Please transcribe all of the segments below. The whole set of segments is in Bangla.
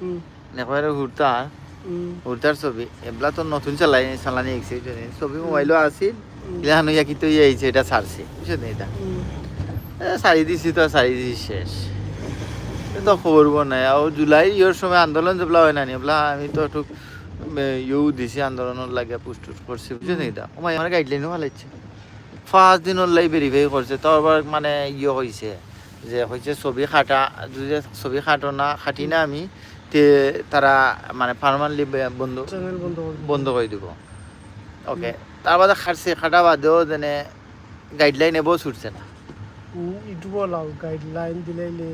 হুম নেপারে হুড়তার হুম ছবি? এগুলা তো নতুন চালাই চালানি আইছে ছবি মোবাইলও আছিল। ইলাহান হইয়া কিন্তু ইয়ে আইছে এটা ছাড়ছে। বুঝছেন এটা? সারি দিছি তো সারি দিছি শেষ। তো খবর নাই। আর জুলাই ইয়ের সময় আন্দোলন যেগুলা হয় না? এগুলা আমি তো একটু ইউ দিছি আন্দোলনের লাগে পুষ্ট করছি বুঝছেন এটা? ও মাই আমার গাইডলাইনও ভালাইছে ফার্স্ট দিনের লাই ভেরিফাই করছে তো মানে ইয়ে হয়েছে যে হয়েছে ছবি খাটা যদি ছবি খাটো না খাটি না আমি তে তারা মানে পারমানেন্টলি বন্ধ বন্ধ করে দিব। ওকে তার বাদে খাটছে খাটা বাদেও যেনে গাইডলাইন এবো ছুটছে না। হুম, লাও গাইডলাইন দিলাইলে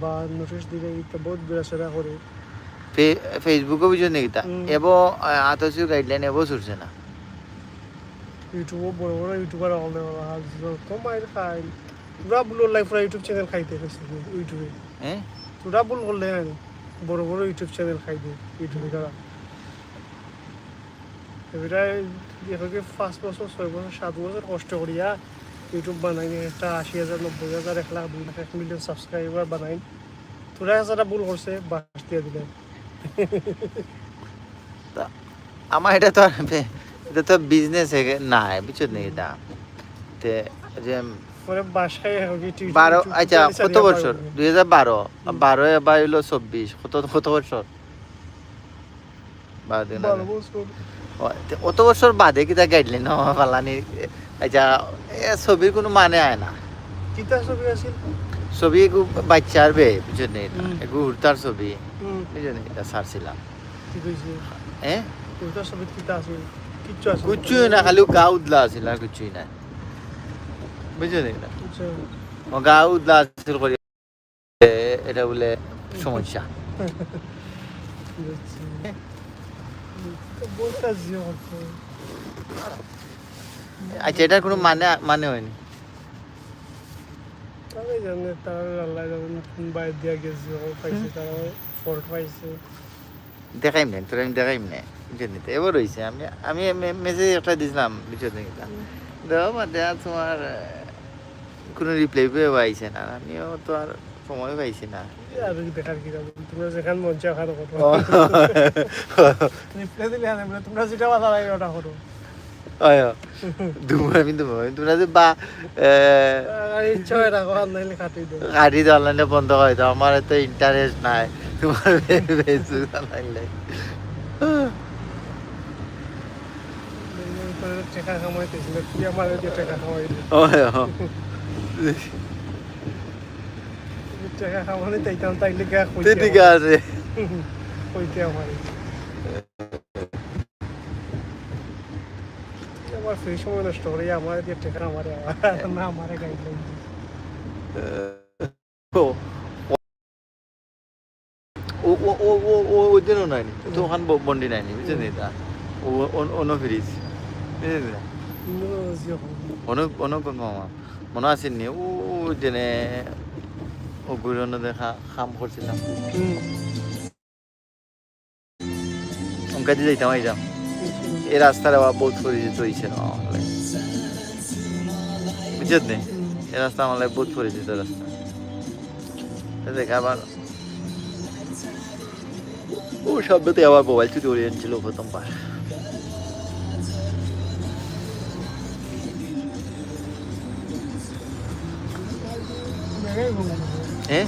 বা নোটিশ দিলে এটা বহুত ঘোরাফেরা করে। ফেসবুকে বুঝছেন নাকি তা। এবো আতসিও গাইডলাইন এবো ছুটছে না। ইউটিউবও বড় বড় ইউটিউবার হলে আর যত খাই লাইফ পুরা ইউটিউব চ্যানেল খাইতে গেছে ইউটিউবে হ্যাঁ করলে আমি বড় বড় ইউটিউব চ্যানেল খাইতে ইউটিউবে তারা এবারে এখানে পাঁচ বছর ছয় বছর সাত বছর কষ্ট করিয়া ইউটিউব বানাই একটা আশি হাজার নব্বই হাজার এক লাখ দুই লাখ এক মিলিয়ন সাবস্ক্রাইবার বানাই তোরা যারা ভুল করছে বাস দিয়ে দিলে আমার এটা তো এটা তো বিজনেস নাই বুঝছেন নাকি তা তে যে পরে বাসায় বারো আচ্ছা কত বছর? দুই হাজার বারো। বারো এবার হইল চব্বিশ। কত কত বছর? অত বছর। বাদে কিতা গাইডলাইন পালানি? আচ্ছা এ ছবির কোনো মানে আয় না। কিতা ছবি আছিল? ছবি একু বাচ্চার বে নি? হুম। একু ছবি। নি? এটা ছাড়ছিলাম কি হ্যাঁ ছবি কিতা আছিল? কিচ্ছু আছিল? না খালি গা উদলা আছিল আর কিচ্ছুই নাই। নি ও গা উদলা করি এটা বলে সমস্যা। আচ্ছা এটার কোনো মানে মানে হয়নি? তারাই জানে তারা আল্লাহ জানেন বাইর দিয়া গেছে ও পাইছে তারা ফল্ট পাইছে। দেখাইম না তোর আমি দেখাইম না বুঝছেন নি এবার হয়েছে আমি আমি মেসেজ একটা দিছিলাম বুঝছেন দেওয়া বা তোমার কোনো রিপ্লাই পেয়ে পাইছে না। আমিও তো আর সময় পাইছি না। হয় হয় গাড়ি চালানো বন্ধ করে দাও। আমার তো ইন্টারেস্ট নাই। তোমার চালাইলে টাকা কামাইতেছিল কি আমার টাকা হয় টাকা কামানি তাইতাম তাইলে গা তো ঠিক আছে। কইতে আমার আমার ফ্রি সময় নষ্ট করে আমার দিয়ে টাকা আমারে না আমারে গাইডলাইন ও ও ও ও ও ও ওদেরও নাইনি তো ওখান বন্ডি নাইনি বুঝছেন এটা ও অন্য ফ্রিজ বুঝছেন না অন্য অন্য মামা। মনে আছে নি? ও যেনে ও দেখা কাম করছিলাম অঙ্কা দিয়ে যাইতাম এই রাস্তার আবার বহুত পরিচিত হয়েছে। বুঝছেন নি এই রাস্তা আমার বহুত পরিচিত রাস্তা দেখ আবার ও শব্দতে আবার মোবাইল চুরি করে এনেছিল প্রথমবার। হ্যাঁ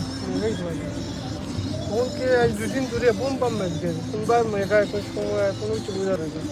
ফোনকে আজ দুদিন ধরে বোম পাম মারছে। কোনবার মেঘা কোনো কিছু বোঝা যায়